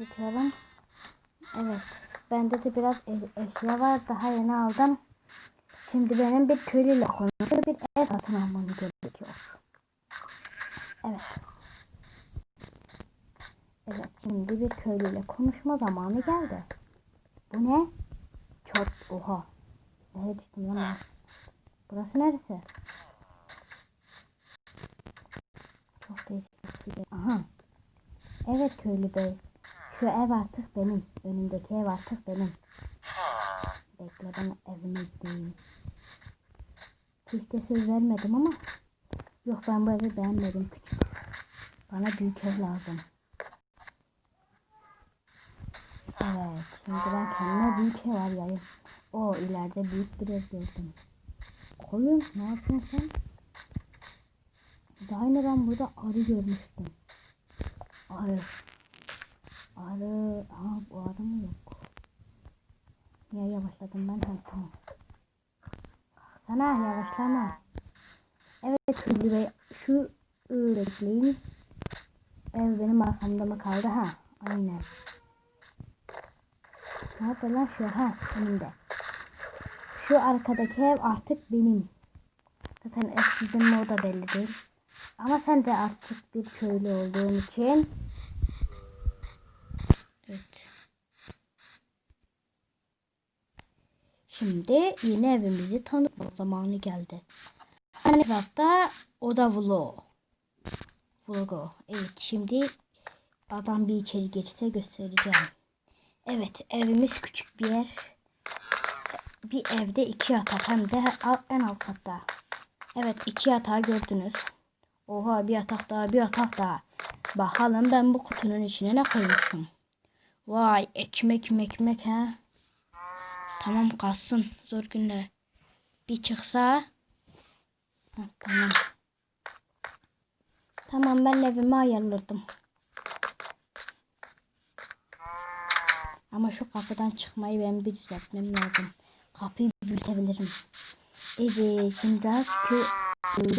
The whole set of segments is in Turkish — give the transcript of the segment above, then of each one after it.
çekiyorum. Evet. Bende de biraz e- eşya var. Daha yeni aldım. Şimdi benim bir köylüyle konuşup bir ev satın almam gerekiyor. Evet. Evet şimdi bir köylüyle konuşma zamanı geldi. Bu ne? Çok oha. Nereye düştüm lan? Burası neresi? Çok değişik bir şey. Aha. Evet köylü bey. Şu ev artık benim. Önümdeki ev artık benim. Bekle ben evime gideyim. Hiç söz vermedim ama. Yok ben bu evi beğenmedim. Küçük. Bana büyük ev lazım. Evet. Şimdi ben kendime büyük ev arayayım. O ileride büyük bir ev gördüm. Koyun ne yapıyorsun sen? Daha yine ben burada arı görmüştüm. Arı. Arı. Ha bu arı mı yok? Ya yavaşladım ben ha tamam. Sana yavaşlama. Evet Hülli Bey şu bekleyin. Ev benim arkamda mı kaldı ha? Aynen. Nerede lan şu ha önümde. Şu arkadaki ev artık benim. Zaten mi o da belli değil. Ama sen de artık bir köylü olduğun için. Evet. Şimdi yeni evimizi tanıtma zamanı geldi. Aynı tarafta o da vlog. Vlogu. Evet şimdi adam bir içeri geçse göstereceğim. Evet evimiz küçük bir yer. Bir evde iki yatak hem de en alt katta. Evet iki yatağı gördünüz. Oha bir yatak daha bir yatak daha. Bakalım ben bu kutunun içine ne koymuşum. Vay ekmek ekmek ha. Tamam kalsın zor günler. Bir çıksa. Heh, tamam. Tamam ben evimi ayarladım. Ama şu kapıdan çıkmayı ben bir düzeltmem lazım. Kapıyı büyütebilirim. Evet şimdi biraz kö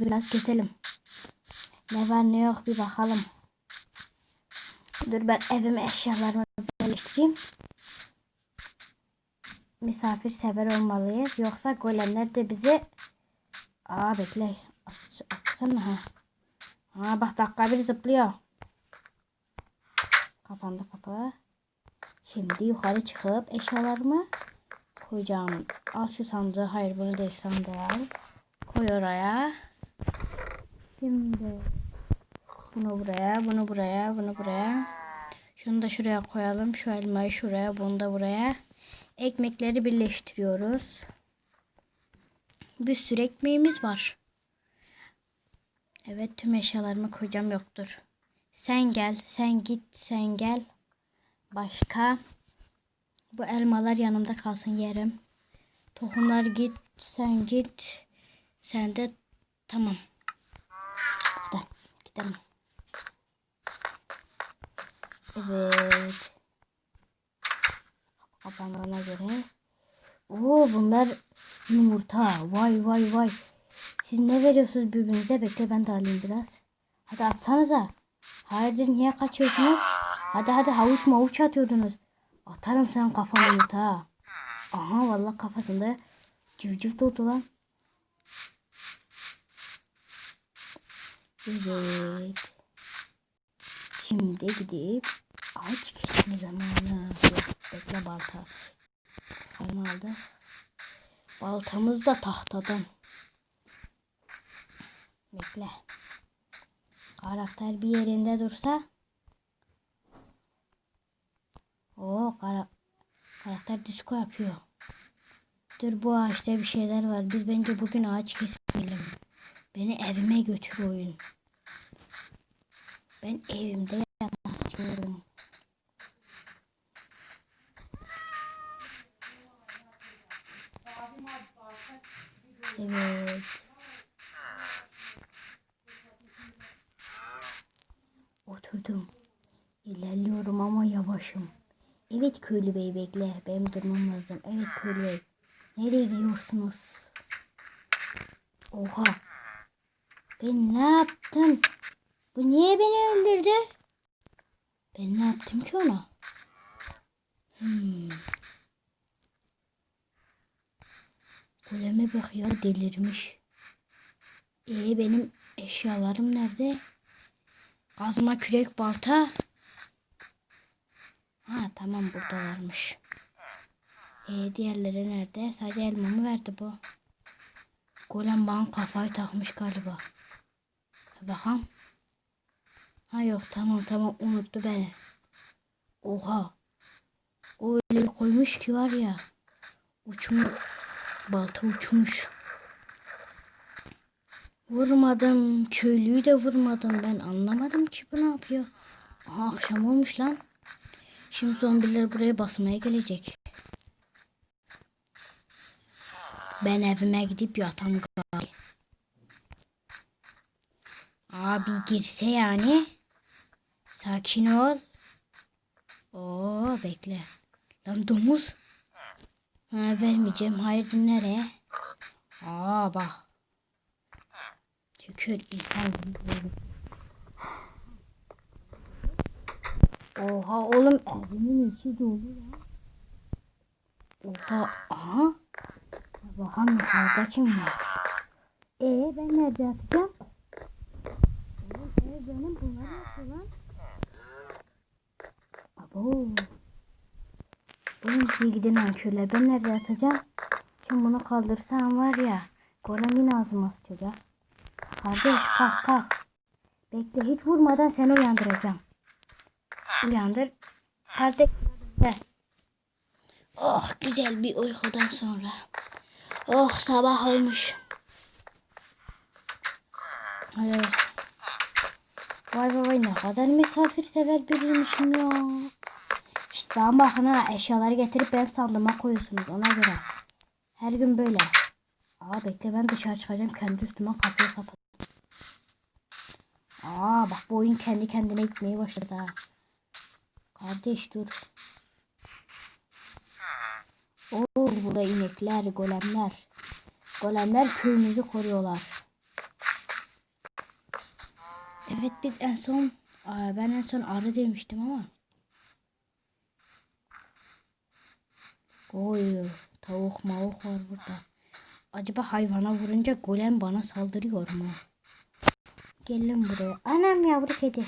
biraz gezelim. Ne var ne yok bir bakalım. Dur ben evime eşyalarımı yerleştireyim. Misafirsever olmalıyız. Yoksa golemler de bizi... Aa bekle. Aç, açsana ha. Ha bak dakika bir zıplıyor. Kapandı kapı. Şimdi yukarı çıkıp eşyalarımı koyacağım. Al şu sandığı. Hayır bunu değil sandığı al. Koy oraya. Şimdi bunu buraya, bunu buraya, bunu buraya. Şunu da şuraya koyalım. Şu elmayı şuraya, bunu da buraya. Ekmekleri birleştiriyoruz. Bir sürü ekmeğimiz var. Evet tüm eşyalarımı koyacağım yoktur. Sen gel, sen git, sen gel. Başka bu elmalar yanımda kalsın yerim. Tohumlar git, sen git. Sen de tamam. Hadi gidelim. Evet. Kapandığına göre. Oo bunlar yumurta. Vay vay vay. Siz ne veriyorsunuz birbirinize? Bekle ben de alayım biraz. Hadi atsanıza. Hayırdır niye kaçıyorsunuz? Hadi hadi havuç mavuç atıyordunuz. Atarım sen kafana yumurta ha. Aha vallahi kafasında civciv doğdu lan. Evet. Şimdi gidip ağaç kesme zamanı. Bekle balta. Aldı. Baltamız da tahtadan. Bekle. Karakter bir yerinde dursa. Oo kara karakter disko yapıyor. Dur bu ağaçta bir şeyler var. Biz bence bugün ağaç kesmeyelim. Beni evime götür oyun. Ben evimde köylü bey bekle. Benim durmam lazım. Evet köylü bey. Nereye gidiyorsunuz? Oha. Ben ne yaptım? Bu niye beni öldürdü? Ben ne yaptım ki ona? Hmm. Goleme bak ya delirmiş. Ee benim eşyalarım nerede? Kazma, kürek, balta. Ha tamam buradalarmış. Ee diğerleri nerede? Sadece elmamı verdi bu. Golem bana kafayı takmış galiba. Bakalım. Ha yok tamam tamam unuttu beni. Oha. O öyle koymuş ki var ya. Uçmuş. Balta uçmuş. Vurmadım. Köylüyü de vurmadım. Ben anlamadım ki bu ne yapıyor. Aha, akşam olmuş lan. Şimdi zombiler buraya basmaya gelecek. Ben evime gidip yatam gari. Abi girse yani. Sakin ol. Oo bekle. Lan domuz. Ha, vermeyeceğim. Hayır nereye? Aa bak. Tükür insan Oha oğlum evimin içi dolu ya. Oha aha. Bakalım yukarıda kim var? Ee ben nerede yatacağım? Oğlum ev benim bunlar nasıl lan? Abo. Benim size gidin nankörler. Ben nerede yatacağım? Şimdi bunu kaldırsam var ya. Golem yine ağzıma sıçacak. Kardeş kalk kalk. Bekle hiç vurmadan seni uyandıracağım. Uyandır. Gel. Oh güzel bir uykudan sonra. Oh sabah olmuş. Evet. Vay vay vay ne kadar misafirsever biriymişim ya. İşte ben bakın ha eşyaları getirip benim sandığıma koyuyorsunuz ona göre. Her gün böyle. Aa bekle ben dışarı çıkacağım kendi üstüme kapıyı kapat. Aa bak bu oyun kendi kendine gitmeye başladı ha. Kardeş dur. Oo burada inekler, golemler. Golemler köyümüzü koruyorlar. Evet biz en son ben en son arı demiştim ama. Oy tavuk mavuk var burada. Acaba hayvana vurunca golem bana saldırıyor mu? Gelin buraya. Anam yavru kedi.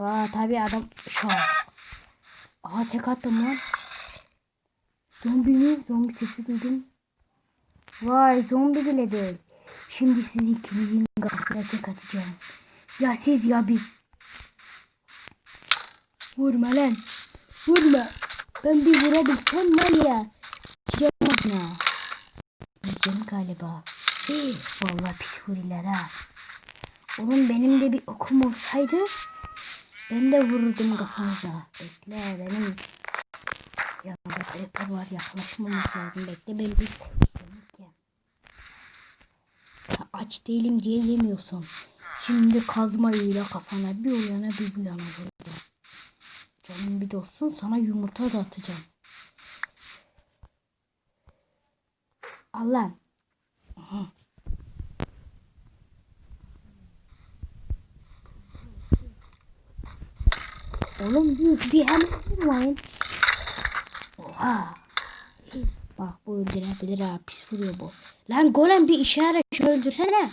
Aa tabii adam şok. Aha tek attım lan. Zombi mi? Zombi sesi duydum. Vay zombi bile değil. Şimdi sizi ikinizin kafasına tek atacağım. Ya siz ya biz. Vurma lan. Vurma. Ben bir vurabilsem var ya. Ağzına. Yiyeceğim galiba. Hey, vallahi pis huriler ha. Oğlum benim de bir okum olsaydı ben de vururdum kafanıza. Bekle benim yanımda creeper var yaklaşmamak lazım. Bekle ben bir Aç değilim diye yemiyorsun. Şimdi kazmayla kafana bir o bir bu yana vurdum. Canım bir dostsun sana yumurta da atacağım. Al lan. Aha. Oğlum bir, bir hemen vurmayın. Oha. Bak bu öldürebilir ha pis vuruyor bu. Lan golem bir işaret şunu öldürsene.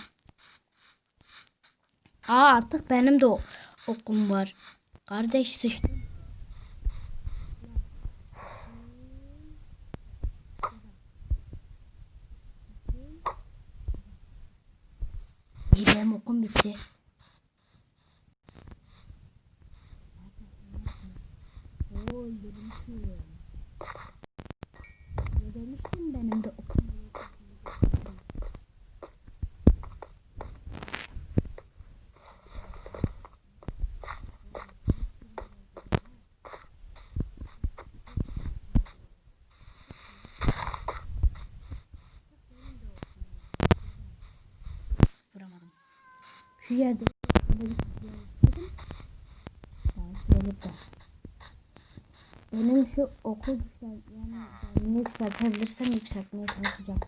Aa artık benim de okum var. Kardeş sıçtı. Benim okum bitti. Oo öldürmüşüm. Ne demiştim benim de okum var. Vuramadım. Şu yerde Şöyle de. Benim şu okul güzel yani ben yükseltebilirsem yükseltmeye çalışacağım.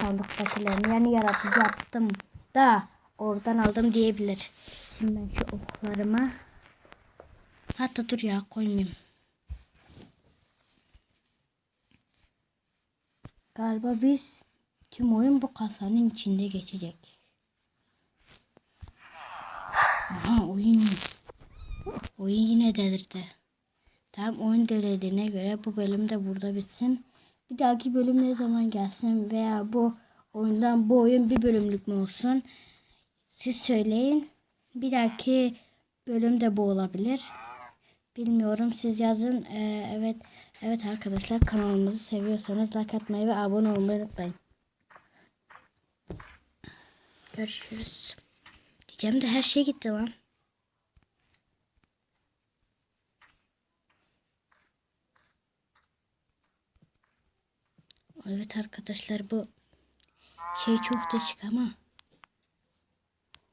Sandıktakilerini yani yaratıcı yaptım da oradan aldım diyebilir. Şimdi ben şu oklarımı hatta dur ya koymayayım. Galiba biz tüm oyun bu kasanın içinde geçecek. Aha oyun. Oyun yine delirdi. Tamam oyun delirdiğine göre bu bölüm de burada bitsin. Bir dahaki bölüm ne zaman gelsin veya bu oyundan bu oyun bir bölümlük mü olsun? Siz söyleyin. Bir dahaki bölüm de bu olabilir. Bilmiyorum siz yazın. Ee, evet evet arkadaşlar kanalımızı seviyorsanız like atmayı ve abone olmayı unutmayın. Görüşürüz. Diyeceğim de her şey gitti lan. Evet arkadaşlar bu şey çok değişik ama